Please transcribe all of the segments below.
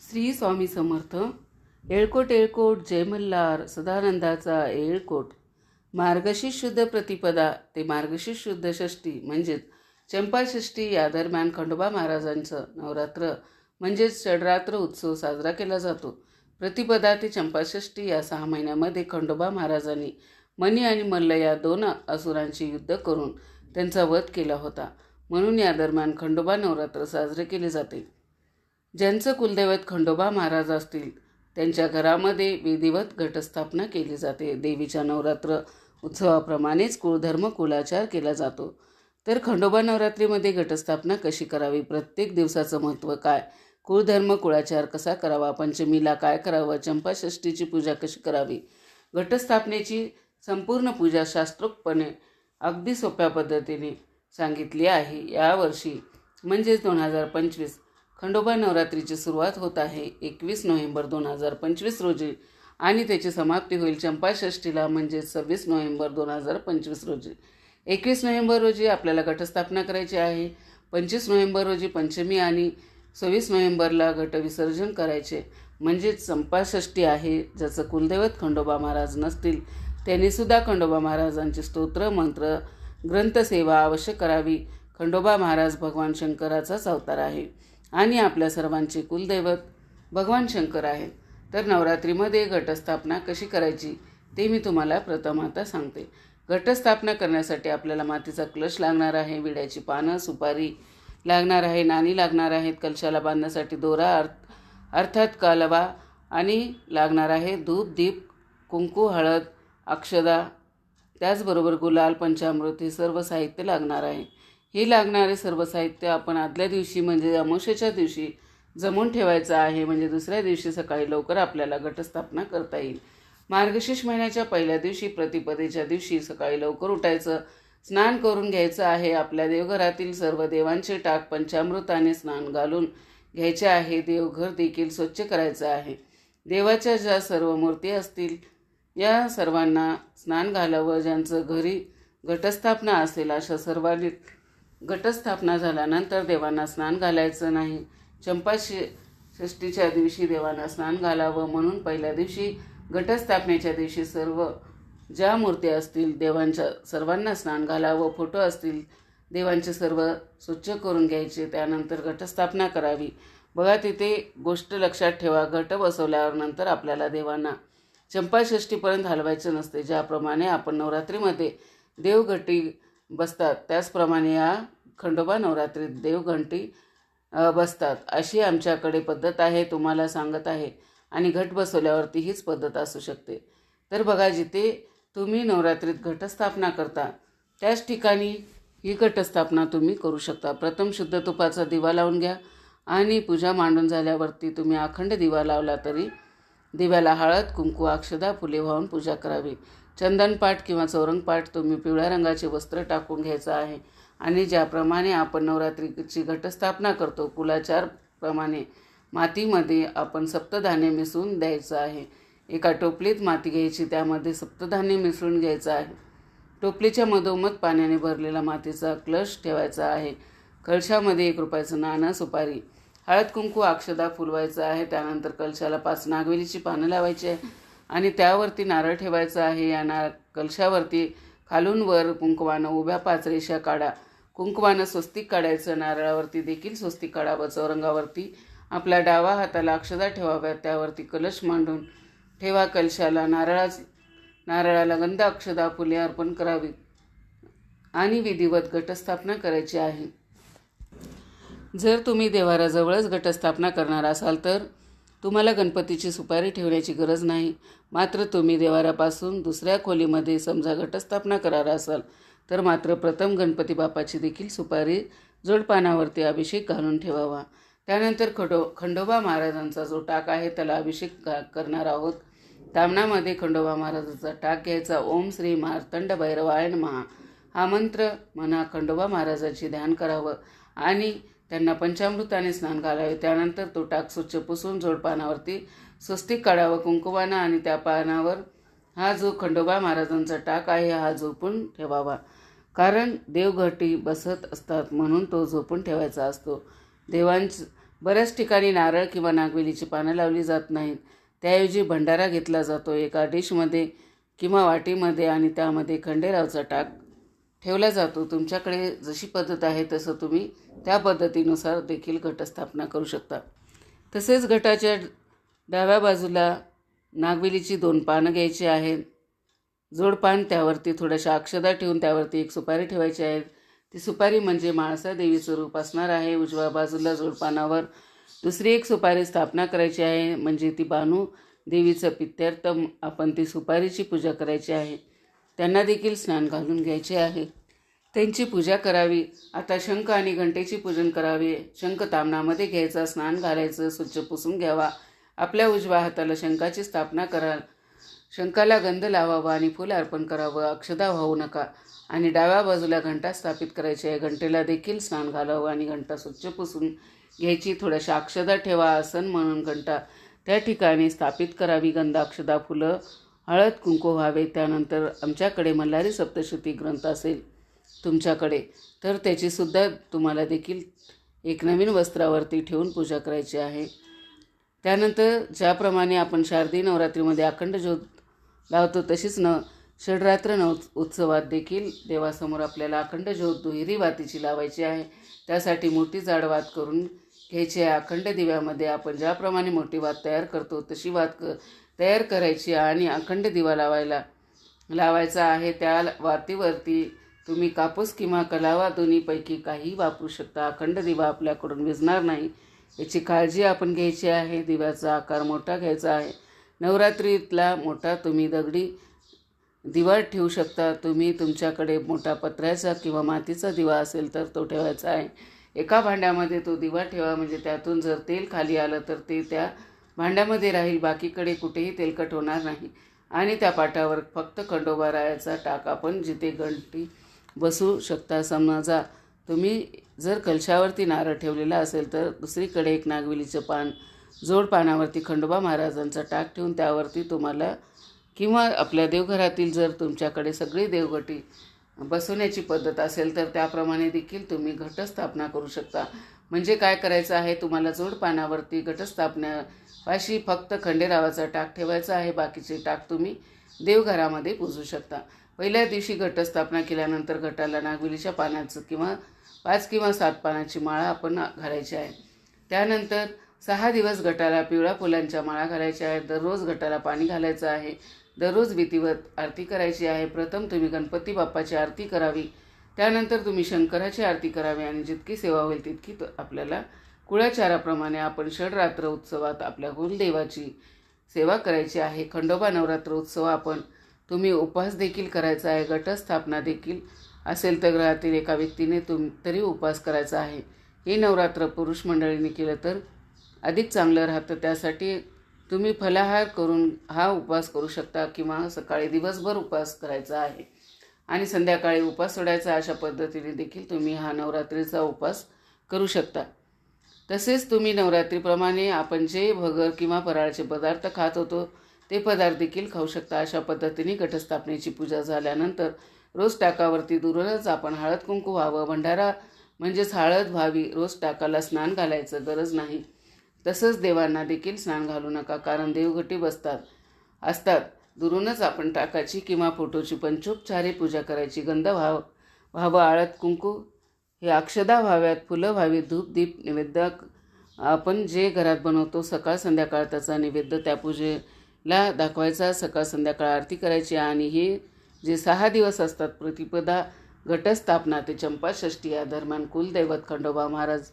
श्री स्वामी समर्थ येळकोट येळकोट जय मल्हार सदानंदाचा येळकोट. मार्गशीर्ष शुद्ध प्रतिपदा ते मार्गशीर्ष शुद्ध षष्टी म्हणजेच चंपाषष्ठी या दरम्यान खंडोबा महाराजांचं नवरात्र म्हणजेच षडरात्र उत्सव साजरा केला जातो. प्रतिपदा ते चंपाषष्ठी या सहा महिन्यामध्ये खंडोबा महाराजांनी मनी आणि मल्ल या दोन असुरांशी युद्ध करून त्यांचा वध केला होता. म्हणून या दरम्यान खंडोबा नवरात्र साजरे केले जाते. ज्यांचं कुलदैवत खंडोबा महाराज असतील त्यांच्या घरामध्ये विधिवत घटस्थापना केली जाते. देवीच्या नवरात्र उत्सवाप्रमाणेच कुळधर्म कुलाचार केला जातो. तर खंडोबा नवरात्रीमध्ये घटस्थापना कशी करावी? प्रत्येक दिवसाचं महत्त्व काय? कुळधर्म कुळाचार कसा करावा? पंचमीला काय करावं? चंपाषष्टीची पूजा कशी करावी? घटस्थापनेची संपूर्ण पूजा शास्त्रोक्तपणे अगदी सोप्या पद्धतीने सांगितली आहे. यावर्षी म्हणजेच दोन हजार पंचवीस खंडोबा नवरात्रीची सुरुवात होत आहे एकवीस नोव्हेंबर दोन हजार पंचवीस रोजी. आणि त्याची समाप्ती होईल चंपाषष्टीला म्हणजेच सव्वीस नोव्हेंबर दोन हजार पंचवीस रोजी. एकवीस नोव्हेंबर रोजी आपल्याला घटस्थापना करायची आहे. पंचवीस नोव्हेंबर रोजी पंचमी आणि सव्वीस नोव्हेंबरला घटविसर्जन करायचे. म्हणजेच चंपाषष्टी आहे ज्याचं कुलदैवत खंडोबा महाराज नसतील त्यांनीसुद्धा खंडोबा महाराजांचे स्तोत्र मंत्र ग्रंथसेवा अवश्य करावी. खंडोबा महाराज भगवान शंकराचाच अवतार आहे. आणि आपल्या सर्वांचे कुलदैवत भगवान शंकर आहेत. तर नवरात्रीमध्ये घटस्थापना कशी करायची ते मी तुम्हाला प्रथम आता सांगते. घटस्थापना करण्यासाठी आपल्याला मातीचा कलश लागणार आहे विड्याची पानं सुपारी लागणार आहे नाणी लागणार आहेत कलशाला बांधण्यासाठी दोरा अर्थ अर्थात कालवा आणि लागणार आहे धूप दीप कुंकू हळद अक्षदा. त्याचबरोबर गुलाल पंचामृत हे सर्व साहित्य लागणार आहे. हे लागणारे सर्व साहित्य आपण आदल्या दिवशी म्हणजे अमावस्येच्या दिवशी जमून ठेवायचं आहे. म्हणजे दुसऱ्या दिवशी सकाळी लवकर आपल्याला घटस्थापना करता येईल. मार्गशीर्ष महिन्याच्या पहिल्या दिवशी प्रतिपदेच्या दिवशी सकाळी लवकर उठायचं स्नान करून घ्यायचं आहे. आपल्या देवघरातील सर्व देवांचे टाक पंचामृताने स्नान घालून घ्यायचे आहे. देवघर देखील स्वच्छ करायचं आहे. देवाच्या ज्या सर्व मूर्ती असतील या सर्वांना स्नान घालावं. ज्यांचं घरी घटस्थापना असेल अशा सर्वांनी घटस्थापना झाल्यानंतर देवांना स्नान घालायचं नाही. चंपाशी षष्टीच्या दिवशी देवांना स्नान घालावं म्हणून पहिल्या दिवशी घटस्थापनेच्या दिवशी सर्व ज्या मूर्ती असतील देवांच्या सर्वांना स्नान घालावं फोटो असतील देवांचे सर्व स्वच्छ करून घ्यायचे त्यानंतर घटस्थापना करावी. बघा तिथे गोष्ट लक्षात ठेवा. घट बसवल्यावर नंतर आपल्याला देवांना चंपाषष्टीपर्यंत हलवायचं नसते. ज्याप्रमाणे आपण नवरात्रीमध्ये देवघटी बसतात. त्याचप्रमाणे या खंडोबा नवरात्रीत देवघंटी बसतात. अशी आमच्याकडे पद्धत आहे तुम्हाला सांगत आहे. आणि घट बसवल्यावरती हीच पद्धत असू शकते. तर बघा जिथे तुम्ही नवरात्रीत घटस्थापना करता त्याच ठिकाणी ही घटस्थापना तुम्ही करू शकता. प्रथम शुद्ध तुपाचा दिवा लावून घ्या आणि पूजा मांडून झाल्यावरती तुम्ही अखंड दिवा लावला तरी दिव्याला हळद कुंकू अक्षदा फुले वाहून पूजा करावी. चंदनपाठ किंवा चौरंगपाठ तुम्ही पिवळ्या रंगाचे वस्त्र टाकून घ्यायचं आहे. आणि ज्याप्रमाणे आपण नवरात्रीची घटस्थापना करतो कुलाचार प्रमाणे मातीमध्ये आपण सप्तधान्य मिसळून द्यायचं आहे. एका टोपलीत माती घ्यायची त्यामध्ये सप्तधान्य मिसळून घ्यायचं आहे. टोपलीच्या मधोमध पाण्याने भरलेला मातीचा क्लश ठेवायचा आहे. कळशामध्ये एक रुपयाचं नाणं सुपारी हळद कुंकू अक्षदा फुलवायचं आहे. त्यानंतर कलशाला पाच नागवेलीची पानं लावायची आहे. आणि त्यावरती नारळ ठेवायचा आहे. या नार कलशावरती खालून वर कुंकवानं उभ्या पाच रेषा काढा. कुंकवानं स्वस्तिक काढायचं. नारळावरती देखील स्वस्तिक काढावं. चौरंगावरती आपल्या डावा हाताला अक्षदा ठेवाव्या त्यावरती कलश मांडून ठेवा कलशाला. नारळाच नारळाला गंध अक्षदा फुले अर्पण करावी. आणि विधिवत घटस्थापना करायची आहे. जर तुम्ही देवाराजवळच घटस्थापना करणार असाल तर तुम्हाला गणपतीची सुपारी ठेवण्याची गरज नाही. मात्र तुम्ही देवारापासून दुसऱ्या खोलीमध्ये समजा घटस्थापना करणार असाल तर मात्र प्रथम गणपती बापाची देखील सुपारी जोडपानावरती अभिषेक घालून ठेवावा. त्यानंतर खडो खंडोबा महाराजांचा जो टाक आहे त्याला अभिषेक घा करणार आहोत. तामणामध्ये खंडोबा महाराजांचा टाक घ्यायचा. ओम श्री मार्तंड भैरवायन महा हा मंत्र म्हणा खंडोबा महाराजांची ध्यान करावं. आणि त्यांना पंचामृताने स्नान घालावे. त्यानंतर तो टाक स्वच्छ पुसून जोडपानावरती स्वस्तिक काढावं कुंकुमानं आणि त्या पानावर हा जो खंडोबा महाराजांचा टाक आहे हा झोपून ठेवावा. कारण देवघटी बसत असतात म्हणून तो झोपून ठेवायचा असतो. देवांच बऱ्याच ठिकाणी नारळ किंवा नागवेलीची पानं लावली जात नाहीत. त्याऐवजी भंडारा घेतला जातो. एका डिशमध्ये किंवा वाटीमध्ये आणि त्यामध्ये खंडेरावचा टाक ठेवला जातो. तुमच्याकडे जशी पद्धत आहे तसं तुम्ही त्या पद्धतीनुसार देखील घटस्थापना करू शकता. तसेच घटाच्या डाव्या बाजूला नागवेलीची दोन पानं घ्यायची आहेत. जोडपान त्यावरती थोड्याशा अक्षदा ठेवून त्यावरती एक सुपारी ठेवायची आहे. ती सुपारी म्हणजे माळसा देवीचं रूप असणार आहे. उजव्या बाजूला जोडपानावर दुसरी एक सुपारी स्थापना करायची आहे. म्हणजे ती बानू देवीचं पित्यार्थम आपण ती सुपारीची पूजा करायची आहे. त्यांना देखील स्नान घालून घ्यायचे आहे. त्यांची पूजा करावी. आता शंख आणि घंटेची पूजन करावे. शंख तामणामध्ये घ्यायचा स्नान घालायचं स्वच्छ पुसून घ्यावा. आपल्या उजव्या हाताला शंखाची स्थापना करा शंखाला गंध लावावा आणि फुल अर्पण करावं. अक्षदा वाहू नका. आणि डाव्या बाजूला घंटा स्थापित करायची आहे. घंटेला देखील स्नान घालावं आणि घंटा स्वच्छ पुसून घ्यायची. थोड्याशा अक्षदा ठेवा आसन म्हणून घंटा त्या ठिकाणी स्थापित करावी. गंधाक्षदा फुलं हळद कुंकू व्हावे. त्यानंतर आमच्याकडे मल्हारी सप्तशती ग्रंथ असेल तुमच्याकडे तर त्याचीसुद्धा तुम्हाला देखील एक नवीन वस्त्रावरती ठेवून पूजा करायची आहे. त्यानंतर ज्याप्रमाणे आपण शारदीय नवरात्रीमध्ये अखंड ज्योत लावतो तशीच न षडरात्र नव उत्सवात देखील देवासमोर आपल्याला अखंड ज्योत दुहेरी वातीची लावायची आहे. त्यासाठी मोठी जाड वात करून घ्यायची आहे. अखंड दिव्यामध्ये आपण ज्याप्रमाणे मोठी वात तयार करतो तशी वात क तयार करायची आणि अखंड दिवा लावायला लावायचा आहे. त्या वातीवरती तुम्ही कापूस किंवा कलावा दोन्हीपैकी काही वापरू शकता. अखंड दिवा आपल्याकडून विजणार नाही. याची काळजी आपण घ्यायची आहे. दिव्याचा आकार मोठा घ्यायचा आहे. नवरात्रीतला मोठा तुम्ही दगडी दिवा ठेवू शकता. तुम्ही तुमच्याकडे मोठा पत्र्याचा किंवा मातीचा दिवा असेल तर तो ठेवायचा आहे. एका भांड्यामध्ये तो दिवा ठेवा. म्हणजे त्यातून जर तेल खाली आलं तर ते त्या भांड्यामध्ये राहील बाकीकडे कुठेही तेलकट होणार नाही. आणि त्या पाटावर फक्त खंडोबा रायाचा टाक आपण जिथे घंटी बसू शकता. समजा तुम्ही जर कलशावरती नारळ ठेवलेला असेल तर दुसरीकडे एक नागविलीचं पान जोड पानावरती खंडोबा महाराजांचा टाक ठेवून त्यावरती तुम्हाला किंवा आपल्या देवघरातील जर तुमच्याकडे सगळी देवगटी बसवण्याची पद्धत असेल तर त्याप्रमाणे देखील तुम्ही घटस्थापना करू शकता. म्हणजे काय करायचं आहे? तुम्हाला जोड पानावरती पाशी फक्त खंडेरावाचा टाक ठेवायचा आहे बाकीचे टाक तुम्ही देवघरामध्ये पुजू शकता. पहिल्या दिवशी घटस्थापना केल्यानंतर घटाला नागवेलीच्या पानाचं किंवा पाच किंवा सात पानाची माळा आपण घालायची आहे. त्यानंतर सहा दिवस गटाला पिवळ्या फुलांच्या माळा घालायच्या आहेत. दररोज गटाला पाणी घालायचं आहे. दररोज भीतीवत आरती करायची आहे. प्रथम तुम्ही गणपती बाप्पाची आरती करावी. त्यानंतर तुम्ही शंकराची आरती करावी आणि जितकी सेवा होईल तितकी आपल्याला कुळाचाराप्रमाणे आपण षडरात्र उत्सवात आपल्या कुलदेवाची सेवा करायची आहे. खंडोबा नवरात्र उत्सव आपण तुम्ही उपवास देखील करायचा आहे. गटस्थापना देखील असेल तर घरातील एका व्यक्तीने तुम तरी उपवास करायचा आहे. हे नवरात्र पुरुष मंडळीने केलं तर अधिक चांगलं राहतं. त्यासाठी तुम्ही फलाहार करून हा उपवास करू शकता किंवा सकाळी दिवसभर उपवास करायचा आहे. आणि संध्याकाळी उपवास सोडायचा अशा पद्धतीने देखील तुम्ही हा नवरात्रीचा उपवास करू शकता. तसेच तुम्ही नवरात्रीप्रमाणे आपण जे भगर किंवा फराळाचे पदार्थ खात होतो ते पदार्थ देखील खाऊ शकता. अशा पद्धतीने घटस्थापनेची पूजा झाल्यानंतर रोज टाकावरती दुरूनच आपण हळद कुंकू व्हावं भंडारा म्हणजेच हळद व्हावी रोज टाकाला स्नान घालायचं गरज नाही. तसंच देवांना देखील स्नान घालू नका कारण देवघटी बसतात असतात. दुरूनच आपण टाकाची किंवा फोटोची पंचोपचारे पूजा करायची. गंध व्हाव व्हावं आळत कुंकू हे अक्षदा व्हाव्यात फुलं व्हावी धूप दीप नैवेद्य आपण जे घरात बनवतो सकाळ संध्याकाळ त्याचा नैवेद्य त्या पूजेला दाखवायचा. सकाळ संध्याकाळ आरती करायची आणि हे जे सहा दिवस असतात प्रतिपदा घटस्थापना ते चंपाषष्ठी या दरम्यान कुलदैवत खंडोबा महाराज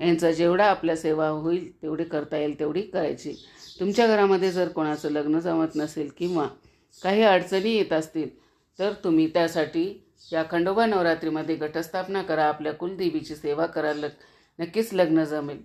यांचा जेवढा आपल्या सेवा होईल तेवढी करता येईल तेवढी करायची. तुमच्या घरामध्ये जर कोणाचं लग्न जमत नसेल किंवा काही अडचणी येत असतील तर तुम्ही त्यासाठी या खंडोबा नवरात्रीमध्ये घटस्थापना करा आपल्या कुलदेवीची सेवा करा लग नक्कीच लग्न जमेल.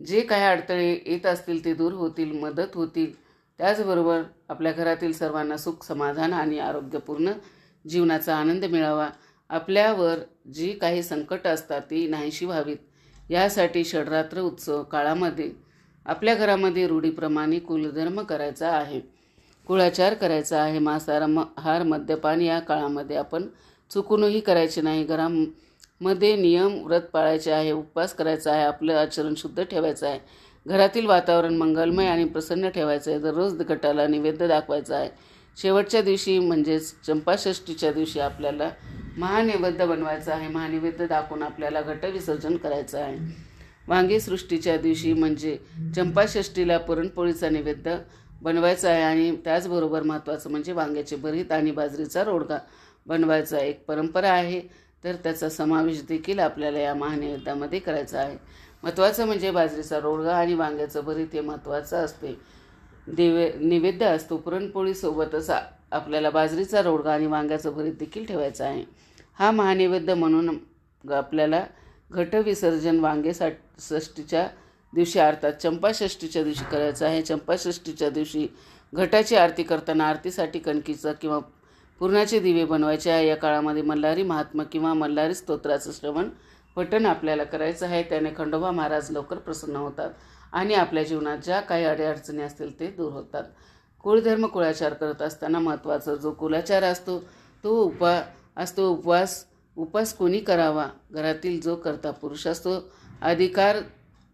जे काही अडथळे येत असतील ते दूर होतील मदत होतील. त्याचबरोबर आपल्या घरातील सर्वांना सुख समाधान आणि आरोग्यपूर्ण जीवनाचा आनंद मिळावा. आपल्यावर जी काही संकट असतात ती नाहीशी व्हावीत. यासाठी षडरात्र उत्सव काळामध्ये आपल्या घरामध्ये रूढीप्रमाणे कुलधर्म करायचा आहे. कुळाचार करायचा आहे. मांसाहार म हार मद्यपान या काळामध्ये आपण चुकूनही करायचे नाही. घरामध्ये नियम व्रत पाळायचे आहे उपवास करायचा आहे आपलं आचरण शुद्ध ठेवायचं आहे. घरातील वातावरण मंगलमय आणि प्रसन्न ठेवायचं आहे. दररोज गटाला निवेद्य दाखवायचा आहे. शेवटच्या दिवशी म्हणजेच चंपाषष्टीच्या दिवशी आपल्याला महानैवेद्य बनवायचा आहे. महानैवेद्य दाखवून आपल्याला घटविसर्जन करायचं आहे. वांगी सृष्टीच्या दिवशी म्हणजे चंपाषष्टीला पुरणपोळीचा नैवेद्य बनवायचा आहे. आणि त्याचबरोबर महत्त्वाचं म्हणजे वांग्याचे भरीत आणि बाजरीचा रोडगा. बनवायचा एक परंपरा आहे तर त्याचा समावेश देखील आपल्याला या महानिवेदामध्ये करायचा आहे. महत्त्वाचं म्हणजे बाजरीचा रोडगा आणि वांग्याचं भरीत हे महत्त्वाचं असते. देवे नैवेद्य असतो. पुरणपोळीसोबतच आपल्याला बाजरीचा रोडगा आणि वांग्याचं भरीत देखील ठेवायचं आहे. हा महानैवेद्य म्हणून आपल्याला घटविसर्जन वांगे सा षष्टीच्या दिवशी अर्थात चंपाषष्टीच्या दिवशी करायचं आहे. चंपाषष्टीच्या दिवशी घटाची आरती करताना आरतीसाठी कणकीचं किंवा पूर्णाचे दिवे बनवायचे आहे. या काळामध्ये मल्हारी महात्मा किंवा मल्हारी स्तोत्राचं श्रवण पठण आपल्याला करायचं आहे. त्याने खंडोबा महाराज लवकर प्रसन्न होतात आणि आपल्या जीवनात ज्या काही अडीअडचणी असतील ते दूर होतात. कुळधर्म कुळाचार करत असताना महत्त्वाचा जो कुलाचार असतो तो उपा असतो उपवास उपवास कोणी करावा? घरातील जो करता पुरुष असतो अधिकार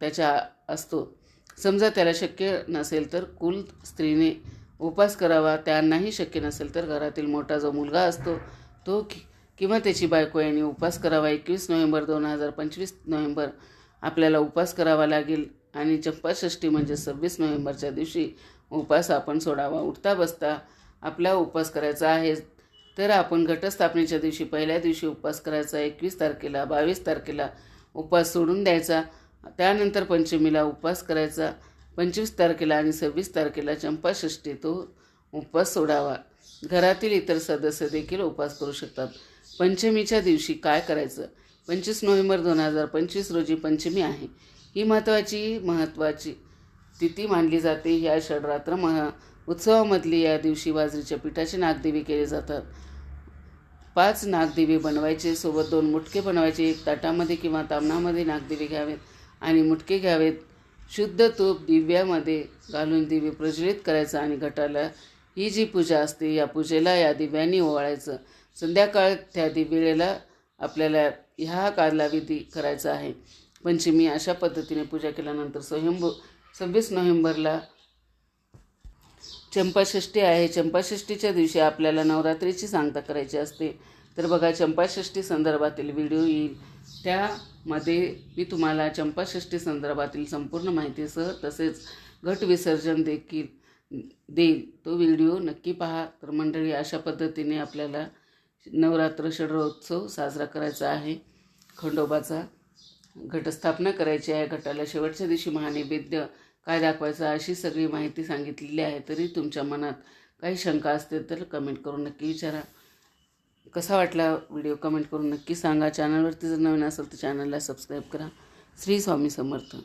त्याच्या असतो. समजा त्याला शक्य नसेल तर कुल स्त्रीने उपास करावा त्यांनाही शक्य नसेल तर घरातील मोठा जो मुलगा असतो तो कि किंवा त्याची बायको यांनी उपास करावा. एकवीस नोव्हेंबर दोन हजार पंचवीस नोव्हेंबर आपल्याला उपवास करावा लागेल. आणि चंपाषष्ठी म्हणजे सव्वीस नोव्हेंबरच्या दिवशी उपवास आपण सोडावा. उठता बसता आपला उपास करायचा आहे. तर आपण घटस्थापनेच्या दिवशी पहिल्या दिवशी उपवास करायचा. एकवीस तारखेला बावीस तारखेला उपवास सोडून द्यायचा. त्यानंतर पंचमीला उपवास करायचा. पंचवीस तारखेला आणि सव्वीस तारखेला चंपाषष्ठी तो उपवास सोडावा. घरातील इतर सदस्य देखील उपवास करू शकतात. पंचमीच्या दिवशी काय करायचं? पंचवीस नोव्हेंबर दोन हजार पंचवीस रोजी पंचमी आहे. ही महत्त्वाची महत्त्वाची तिथी मानली जाते. ह्या षडरात्र महा उत्सवामधली या दिवशी बाजरीच्या पिठाचे नागदेवी केले जातात. पाच नागदेवी बनवायचे. सोबत दोन मुटके बनवायचे. एक ताटामध्ये किंवा तामणामध्ये नागदेवी घ्यावेत आणि मुटके घ्यावेत. शुद्ध तूप दिव्यामध्ये घालून दिवे प्रज्वलित करायचं आणि घटाला ही जी पूजा असते या पूजेला या दिव्यांनी ओवाळायचं. संध्याकाळ त्या दिवेळेला आपल्याला ह्या कालाविधी करायचा आहे. पंचमी अशा पद्धतीने पूजा केल्यानंतर स्वयंभू सव्वीस नोव्हेंबरला चंपाषष्ठी आहे. चंपाषष्ठीच्या दिवशी आपल्याला नवरात्रीची सांगता करायची असते. तर बघा चंपाषष्ठी संदर्भातील व्हिडिओ येईल. मध्ये मी तुम्हाला चंपाषष्ठी संदर्भातील संपूर्ण माहितीसह तसेच घट विसर्जन देखील देईल. तो व्हिडिओ नक्की पहा. तर मंडळी अशा पद्धतीने आपल्याला नवरात्र षडरोत्सव साजरा करायचा आहे. खंडोबाचा घटस्थापना करायची आहे. घटाला शेवटच्या दिवशी महानैवेद्य काय दाखवायचा अशी सगळी माहिती सांगितलेली आहे. तरी तुमच्या मनात काही शंका असतील तर कमेंट करून नक्की विचारा. कसा वाटला व्हिडिओ कमेंट करून नक्की सांगा. चॅनलवरती जर नवीन असेल तर चॅनलला सबस्क्राईब करा. श्री स्वामी समर्थ.